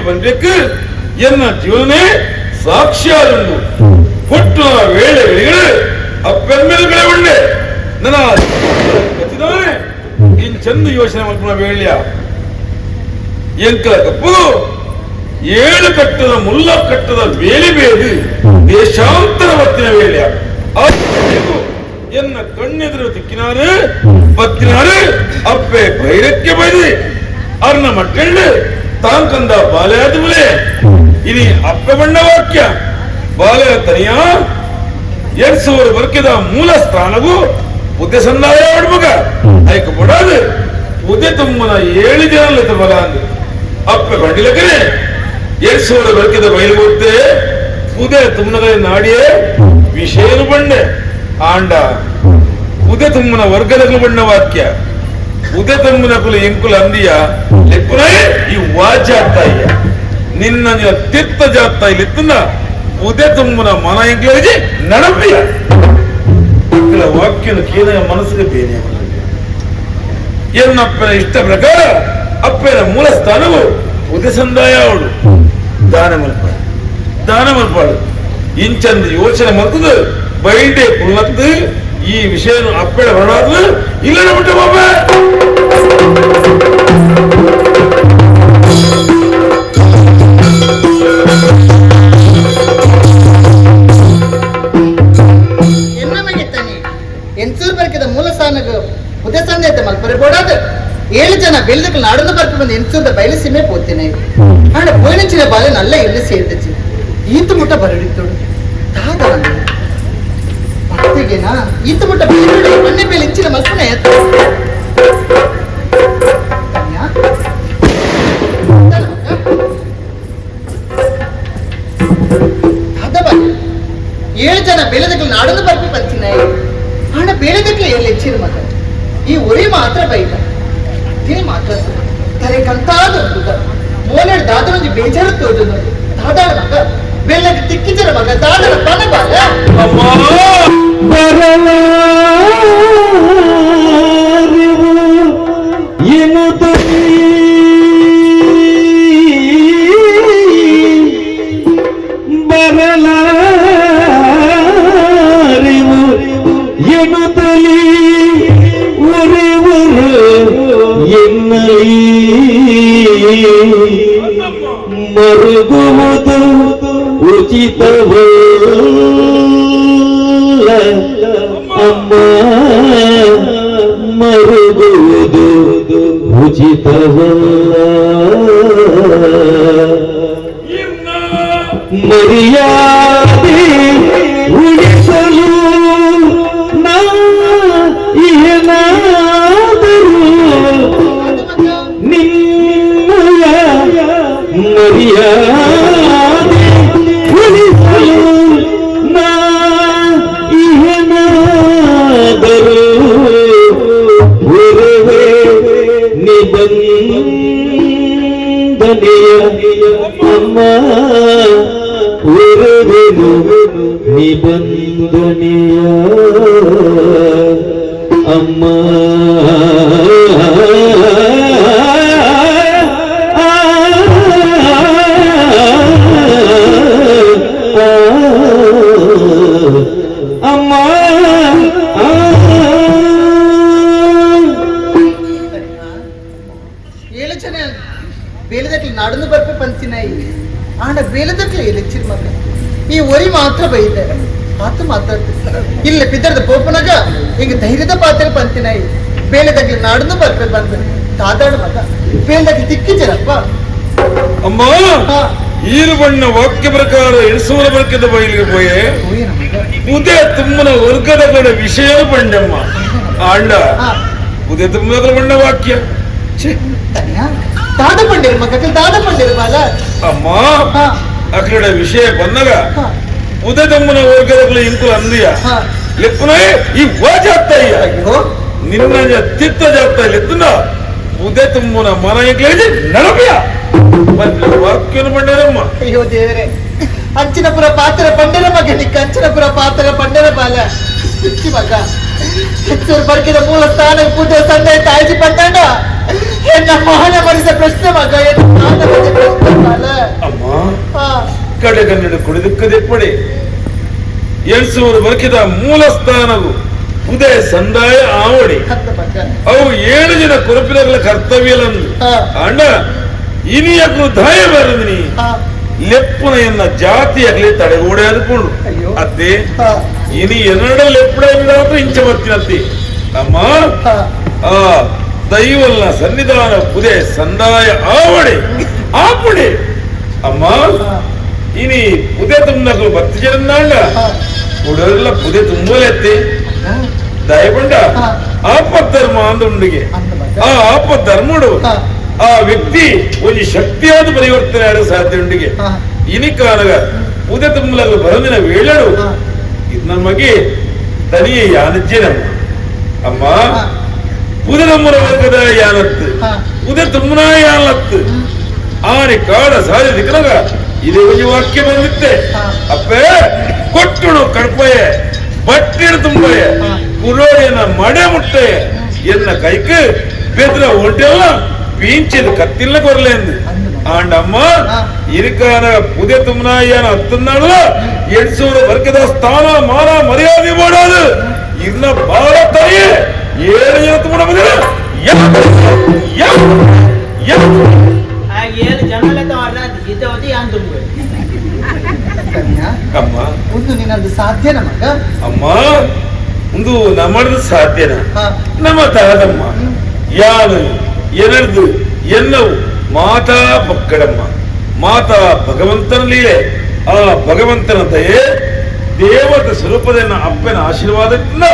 ಬಂದಬೇಕು. ಎನ್ನ ಜೀವನೇ ಸಾಕ್ಷಿಯಾದಂದು. ಕೊಟ್ಟು ವೇಳೆ ವೇಳೆಗಳು ಅಪ್ಪೆಮ್ಮೆಲುಗಳೇ ಒಳ್ಳೆ ನನ್ನ ಕತ್ತಿದವನೇ ಇನ್ ಚಂದ ಯೋಚನೆ ಮಾಡ್ಕೊಂಡು ವೇಳೆಯ ಎಂಕಲ ಕಪ್ಪು ಏಳು ಕಟ್ಟದ ಮುಲ್ಲ ಕಟ್ಟದ ಬೇಲಿ ಬೇಲಿ ದೇಶಾಂತರ ಹೊತ್ತಿನ ವೇಳ್ಯಾ. ಎನ್ನ ಕಣ್ಣೆದುರು ತಿಕ್ಕಿನಾರು ಬತ್ತಿನಾರು ಅಪ್ಪೆ ಬೈರಕ್ಕೆ ಬೈದಿ. ಅರ್ನ ಮಕ್ಕಳು ತಾಂಕಂದ ಬಾಲ್ಯಾದ ಮುಲೆ ಇನಿ ಅಪ್ಪೆ ಬಣ್ಣ ವಾಕ್ಯ ಬಾಲ್ಯ ತನಿಯ ಎರಡ್ ಸಾವಿರ ವರ್ಗದ ಮೂಲ ಸ್ಥಾನವು ಉದ್ದೆ ಸಂದಾಯ ಆಡ್ಮಗ ಐಕ ಬಿಡೋದು ಉದ್ದೆ ತುಂಬನ ಏಳು ಜನ ಬಲ ಅಂದು. ಅಪ್ಪ ಬಂಡಿಲಕನೆ ಎರಡ್ ಸಾವಿರ ವರ್ಗದ ಬಯಲು ಗೊತ್ತೇ ಉದೆ ತುಮ್ಮನ ನಾಡಿಯೇ ವಿಷಯನ ಬಂಡೆ. ಆಂಡ ಉದೆ ತುಮ್ಮನ ವರ್ಗದ ಬಣ್ಣ ವಾಕ್ಯ. ಉದೆ ತುಮ್ಮನ ಕುಲ ಎಂಕುಲ ಅಂದಿಯ ಲೆಕ್ಕುನೇ ಈ ವಾಚ ಆಗ್ತಾಯ್ಯ ನಿನ್ನ ನೀನು ತಿತ್ತ ಜಾತ್ತ ಇಲ್ಲಿತ್ತಂದ ಉದೆ ತುಮ್ಮನ ಮನ ಎಂಕ್ಲರಿಗೆ ನಡಪಿಯ ಮಕ್ಕಳ ವಾಕ್ಯನ ಕೇಳ ಮನಸ್ಸಿಗೆ ಬೇರೆ ಎನ್ನಪ್ಪನ ಇಷ್ಟ ಪ್ರಕಾರ ಅಪ್ಪನ ಮೂಲ ಸ್ಥಾನವು ಉದೆ ಸಂದಾಯ ಅವಳು. ದಾನ ಮಲ್ಪಾಡು ದಾನ ಮಲ್ಪಾಡು ಇಂಚಂದು ಯೋಚನೆ ಮಲ್ತದು ಬೈಡೆ ಕುಳ್ಳತ್ತು ಈ ವಿಷಯ ಅಪ್ಪಳ ಹೊರಡಾದ್ರು ಇಲ್ಲ ಬಿಟ್ಟ ಬಾಬಾ ಎನ್ನಮಗೆ ತಾನೆ ಎನ್ಸೂರು ಬರ್ಕಿದ ಮೂಲ ಸ್ಥಾನಗ ಉದಯ ಸಂದೇತ ಮಲ್ಪರೆ ಬೋಡಾದ ಏಳು ಜನ ಬೆಳೆದಕ್ಕೆ ನಾಡನ್ನು ಬರ್ಪು ಬಂದು ಎನ್ಸೂರ್ದ ಬಯಲು ಸೀಮೆ ಪೋತೇನೆ ಆಂಡ ಪೋಯಿನಂಚಿನ ಬಾಲೆ ನಲ್ಲ ಎಲ್ಲಿ ಸೇರಿದಚ್ಚಿ ಈತ ಮುಟ್ಟ ಬರಡಿತ್ತೋಡು ತಾತ ಭಕ್ತಿಗೆನಾ ಈತ ಮುಟ್ಟ ಬೇರೆ ಮಣ್ಣೆ ಬೇಲೆ ಇಂಚಿನ ಮಲ್ಪನೆ ಎತ್ತ ಏಳು ಜನ ಬೆಳೆದಕ್ಕೆ ನಾಡನ್ನು ಬರ್ಪು ಬಂತಿನಾಯಿ ಹಣ ಬೆಳೆದಕ್ಕೆ ಎಲ್ಲಿ ಹೆಚ್ಚಿನ ಮಗ ಈ ಉರಿ ಮಾತ್ರ ಬೈದ ಅದೇ ಮಾತ್ರ ತಲೆ ಕಂತಾದ ಮೋನೆಡ್ ದಾದನೊಂದು ಬೇಜಾರು ತೋದು ನೋಡಿ ದಾದಾಳ ಮಗ ಬೆಳ್ಳಗೆ ತಿಕ್ಕಿಜರ ಮಗ ದಾದನ ಪಣ ಬಾಲ ಉಚಿತವಲ್ಲ ಅಮ್ಮ ಮರುಗುವುದು ಉಚಿತವಲ್ಲ ಮರ್ಯಾದೆ ಉಳಿಸಲು ಏನಾದರೂ ನಿನ್ನಯ ಮರ್ಯಾದೆ ನಿಬಂಧನೆಯ ಅಮ್ಮ ಅಮ್ಮ ಏಳು ಜನ ಬೇಲದಕ್ಕೆ ನಾಡನ್ನು ಬರ್ಪು ಬಂತಿನಾಯಿ ಆಂಡ ಈ ಒರಿ ಮಾತ್ರ ಬೈದ ಆತ ಮಾತಾಡ್ತಿರ್ತಾರೆ. ಇಲ್ಲ ಬಿದ್ದರದ ಪೋಪನಾಗ ಈಗ ಧೈರ್ಯದ ಪಾತ್ರ ಬಂತಿನ ಬೇಲೆದಾಗ್ಲಿ ನಾಡನ್ನು ಬರ್ಬೇಕು ಬಂದ. ದಾದಾಡ ಮಗ. ಬೇಲೆದಾಗ್ಲಿ ತಿಕ್ಕಿದ್ದೀರಪ್ಪ ಅಮ್ಮ. ಈರು ಬಣ್ಣ ವಾಕ್ಯ ಪ್ರಕಾರ ಎಣಸೂರ ಬರ್ಕದ ಬಯಲಿಗೆ ಬೋಯೆ ಉದಯ ತುಂಬನ ವರ್ಗದ ಕಡೆ ವಿಷಯ ಆಂಡ ಹಾ. ಉದಯ ತುಂಬದ ಬಣ್ಣ ವಾಕ್ಯ. ದಾದ ಪಂಡಿರ ಮಗ ದಾದ ಪಂಡಿರ ಬಾಲ. ಅಮ್ಮ ಅಕಡೆ ವಿಷಯ ಬಂದಾಗ ಹಾ. ಉದಯ ತಮ್ಮನ ವರ್ಗದ ಕಡೆ ಇಂಕು ಅಂದಿಯ ಲೆಕ್ಕನೇ ಈ ಅಯ್ಯೋ ನಿನ್ನ ತಿತ್ತ ಜಾಗ್ತಾ ಲೆತ್ತನ ಉದಯ ತುಂಬನ ಮನ ಎಂಕ್ಲೇಜಿ ನಡಪಿಯ ವಾಕ್ಯನ ಬಂಡರಮ್ಮ ಅಯ್ಯೋ ದೇವರೇ ಅಂಚಿನಪುರ ಪಾತ್ರ ಪಂಡರ ಮಗ ನಿಕ್ಕ ಅಂಚಿನಪುರ ಪಾತ್ರ ಪಂಡರ ಬಾಲ. ಹುಚ್ಚಿ ಮಗ. ಹೆಚ್ಚೂರು ಬರ್ಕಿದ ಮೂಲ ಸ್ಥಾನ ಪೂಜೆ ತಂದೆ ತಾಯಿಜಿ ಪಂಡಣ್ಣ ಮಹಾನ ಮನಸ್ಸ ಪ್ರಶ್ನೆ ಮಗ ಏನು ಮಹಾನ ಪ್ರಶ್ನೆ ಬಾಲ. ಕಡೆಗನ್ನಡ ಕುಡಿದುಕ್ಕದೆ ಪಡೆ ಎಣಿಸುವರು ಬದುಕಿದ ಮೂಲ ಸ್ಥಾನವು ಉದಯ ಸಂದಾಯ ಆವಡಿ. ಅವು ಏಳು ಜನ ಕುರುಪಿನಗಳ ಕರ್ತವ್ಯಲನ್ನು ಅಣ್ಣ ಇನಿಯಕ್ಕೂ ದಾಯ ಬರದಿನಿ. ಎನ್ನ ಜಾತಿಯಾಗಲಿ ತಡೆಗೋಡೆ ಅಂದ್ಕೊಂಡು. ಅತ್ತೆ ಇನಿ ಎನ್ನಡ ಲೆಪ್ಪಡ ಬಿಡಾತ್ರ ಇಂಚ ಬರ್ತೀನತ್ತಿ ಅಮ್ಮ ಆ ದೈವಲ್ಲ ಸನ್ನಿಧಾನ ಉದಯ ಸಂದಾಯ ಆವಡೆ. ಆಪಡೆ అమ్మా ఇని పుదే తుమ్మకు భక్తి చేయన్నాళ్ళ మూడు రోజుల పుదే తుమ్ములెత్తి దయకుండా ఆపద్ధర్మ అందుండిగి ఆ ఆపద్ధర్ముడు ಆ ವ್ಯಕ್ತಿ ಒಂದು ಶಕ್ತಿಯಾದ ಪರಿವರ್ತನೆ ಆಡೋ ಸಾಧ್ಯ ಉಂಡಿಗೆ ಇನಿ ಕಾರಣ ಉದೆ ತುಂಬಲಲು ಬರದಿನ ವೇಳಳು ಇದು ನಮಗೆ ತನಿಯ ಯಾನಜ್ಜನ ಅಮ್ಮ ಉದೆ ನಮ್ಮರ ವರ್ಗದ ಯಾನತ್ತು ಉದೆ ತುಂಬನ ಯಾನತ್ತು ಆನೆ ಕಾಡ ಸಾಧಿಸಿದಾಗ ಇದು ಒಂದು ವಾಕ್ಯ ಬಂದಿತ್ತೆ ಅಪ್ಪೆ ಕೊಟ್ಟಳು ಕಡ್ಪಯ ಬಟ್ಟಿಡು ತುಂಬಯ ಕುರೋಡಿನ ಮಡೆ ಮುಟ್ಟೆ ಎನ್ನ ಕೈಕ್ ಬೆದ್ರ ಒಡ್ಡೆಲ್ಲ பீஞ்சில் கத்தில குரலேந்து. ஆண்டம்மா இருக்கான புதிய தும்னாயான அத்தனால எட்சூர் வர்க்கதா ஸ்தானா மானா மரியாதை போடாது. இருந்த பாரத்தையே ஏழு இடத்து போட முடியல ಅಮ್ಮ. ಒಂದು ನಿನ್ನದು ಸಾಧ್ಯನ ಮಗ? ಅಮ್ಮ ಒಂದು ನಮ್ಮದು ಸಾಧ್ಯನ? ಹಾ. ನಮ್ಮ ಯಾಳು ಎಲ್ಲವು ಮಾತಾ ಬಕ್ಕಡಮ್ಮ ಮಾತಾ ಭಗವಂತನ ಲೀಲೆ ಆ ಭಗವಂತನ ದಯೆ ದೇವತ ಸ್ವರೂಪದ ಅಪ್ಪನ ಆಶೀರ್ವಾದದಿಂದ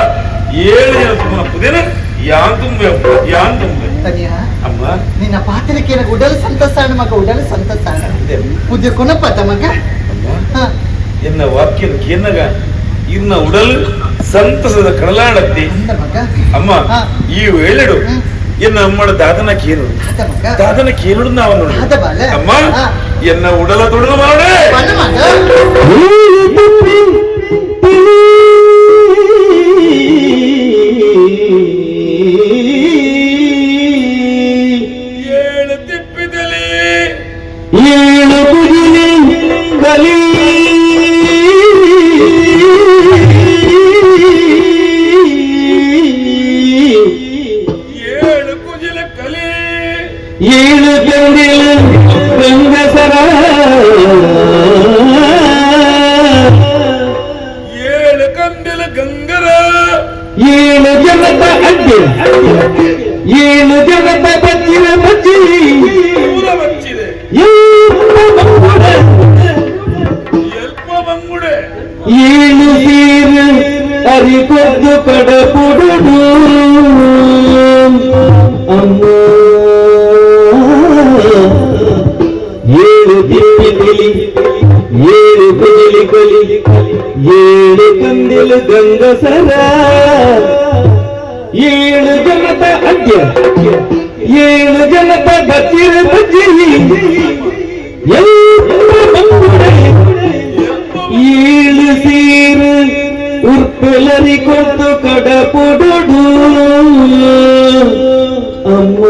ಏಳು ಜನ ತುಂಬ ಪುದೇನ ಯಾನ್ ತುಂಬೆ ಯಾನ್ ತುಂಬ. ಕನ್ಯಾ ಅಮ್ಮ ನಿನ್ನ ಪಾತ್ರಕ್ಕೆ ನನಗೆ ಉಡಲು ಸಂತಸಾಣ ಮಗ ಉಡಲು ಸಂತಸಾಣ ಇದೆ. ಪೂಜೆ ಕೊನಪತ ಮಗ ಎನ್ನ ವಾಕ್ಯದ ಕೇನಗ ಇನ್ನ ಉಡಲು ಸಂತಸದ ಕಡಲಾಡತ್ತಿ ಅಮ್ಮ ಹಾ. ಈ ವೇಳೆಡು. ಎನ್ನ ಅಮ್ಮಳ ದಾದನ ಕೇನು ಮಗ ದಾದನ ಕೇನುಡು ನಾವು ನೋಡಿ ಅಮ್ಮ. ಎನ್ನ ಉಡಲ ತೊಡಲು ಮಾಡೆ ಏಳು ಜನದ ಬಚ್ಚಿನ ಬಚ್ಚಿ ದೂರ ಬಚ್ಚಿದೆ ಎಲ್ಪ ಬಂಗುಡೆ ಏಳು ಸೀರು ಅರಿಕೊದ್ದು ಕಡಪುಡುಡು ಅಮ್ಮ ಏಳು ದಿಪ್ಪಿದಿಲಿ ಏಳು ಕುಜಿಲಿ ಕಲಿ ಏಳು ಜನದ ಗಂಗಸರ ಏಳು ಜನದ ಬಚ್ಚಿರ ಬಜ್ಜಿ ಏಳು ಸೀರು ಉರ್ಪೆಲರಿ ಕೊಟ್ಟು ಕಡಪುಡುಡು ಅಮ್ಮ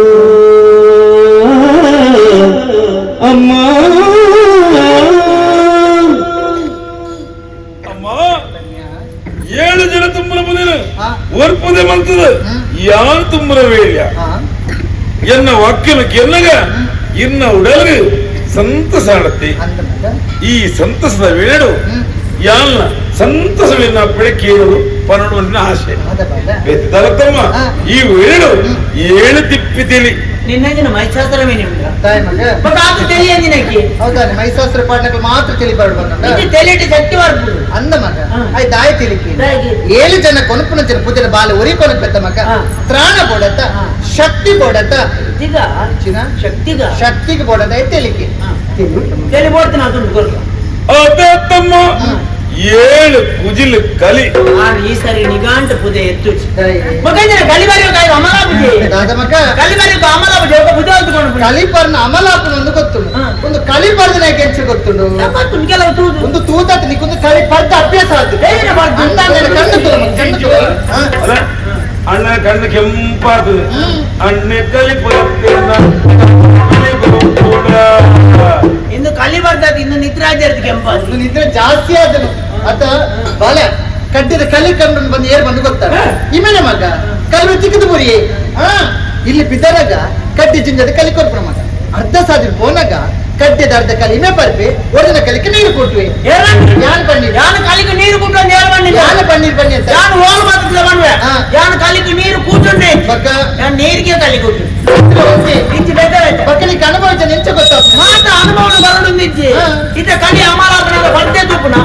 ವಾಕ್ಯನ ಗೆಲ್ಲಗ ಇನ್ನ ಉಡಲು ಸಂತಸ ಆಡತ್ತೆ. ಈ ಸಂತಸದ ವೇಳು ಯಾಲ್ನ ಸಂತಸವಿನ ಕೇಳಲು ಪರಡುವನ್ನ ಆಶೆ ತಮ್ಮ? ಈ ವೇಳು ಏಳು ತಿಪ್ಪಿತಿಲಿ ನಿನ್ನಂಗಿನ ಮೈಸಾಸ್ತ್ರವೇ ಹೌದಾನೆ ಮಾತ್ರ ತಿಳಿಬಾರ್ದು ತೆಲಿಟಿ ಅಂದ ಮಗ. ಆಯ್ ಏಳು ಜನ ಕೊನಪುನ ತಿರುಪತಿನ ಬಾಲ ಒರಿ ಕೊನಕ್ ಮಗ. ತ್ರಾಣ ಬೋಡತ್ತ ಶಕ್ತಿ ಕೊಡತ ಶಕ್ತಿಗ ಚಿನ ಶಕ್ತಿಗ ಶಕ್ತಿಗೆ ಕೊಡದ ತೆಲಿಕೆ ತೆಲಿ ಮಾಡ್ತೀನಿ ಅದು ಅದೇ ತಮ್ಮ ಏಳು ಕುಜಿಲು ಕಲಿ ಈ ಸರಿ ನಿಗಾಂಟ ಪುದೆ ಎತ್ತು ಮಗಂದ್ರೆ ಕಲಿಬಾರಿಯೋ ಕಾಯಿ ಅಮಲ ಪುಜೆ ದಾದ ಕಲಿ ಕಲಿಬಾರಿಯೋ ಅಮಲ ಪುಜೆ ಒಬ್ಬ ಪುಜೆ ಹೊತ್ಕೊಂಡು ಕಲಿಪರ್ನ ಅಮಲಾಪನ ಒಂದು ಗೊತ್ತು ಒಂದು ಕಲಿಪರ್ದನ ಕೆಂಚ ಗೊತ್ತುಂಡು ಗೊತ್ತುಂಡು ಕೆಲವು ತೂದು ಒಂದು ತೂತ ನಿಕ್ಕೊಂದು ಕಲಿಪರ್ದ ಅಭ್ಯಾಸ ಆಗುತ್ತೆ ಏನೇ ಮಾಡ್ದು ಅಂತ ಕಣ್ಣು ಕಣ್ಣು ತೋರು ಕಣ್ಣು ಕೆಂಪಾಗ್ತದೆ. ಅಣ್ಣೆ ಕಲಿ ಇನ್ನು ಕಲಿ ಬರ್ತದೆ ಇನ್ನು ಕೆಂಪ ಕೆಂಪು ನಿದ್ರೆ ಜಾಸ್ತಿ ಆದನು ಅತ ಬಲೆ ಕಟ್ಟಿದ ಕಲಿ ಕಂಡು ಬಂದು ಏರ್ ಬಂದು ಗೊತ್ತಾರ. ಇಮೇಲೆ ಮಗ ಕಲ್ಲು ಚಿಕ್ಕದ ಮುರಿ ಹಾ. ಇಲ್ಲಿ ಬಿದ್ದರಾಗ ಕಟ್ಟಿ ಚಿಂಜದ ಕಲಿ ಕೊರ್ಪಣ ಮಗ. ಅರ್ಧ ಸಾಧ್ಯ ಹೋನಾಗ ಸತ್ಯದ ಅರ್ಧಕಾಲ ಹಿಮೆ ಬರ್ಬೆ ಒಡೆದ ಕಾಲಕ್ಕೆ ನೀರು ಕೊಟ್ವಿ ಯಾರು ಬನ್ನಿ ಯಾನ ಕಾಲಿಗೆ ನೀರು ಕೊಟ್ಟು ಅಂತ ಹೇಳಿ ಯಾರು ಬನ್ನಿ ಬನ್ನಿ ಅಂತ ನಾನು ಹೋಲ್ ಮಾತ್ರ ಬನ್ವೆ ಯಾನ ಕಾಲಿಗೆ ನೀರು ಕೂತುಂಡೆ ಪಕ್ಕ ನಾನು ನೀರಿಗೆ ಕಾಲಿಗೆ ಕೊಟ್ಟು ಇಂಚಿ ಬೇಜಾರ ಪಕ್ಕನಿಗೆ ಅನುಭವಿಸ ನಿಂಚ ಗೊತ್ತಾಗ್ತದೆ ಮಾತ ಅನುಭವನ ಬರಡು ಇಂಚಿ ಇದ ಕಲಿ ಅಮಾರಾಧನ ಬಂದೇ ತುಪ್ಪನ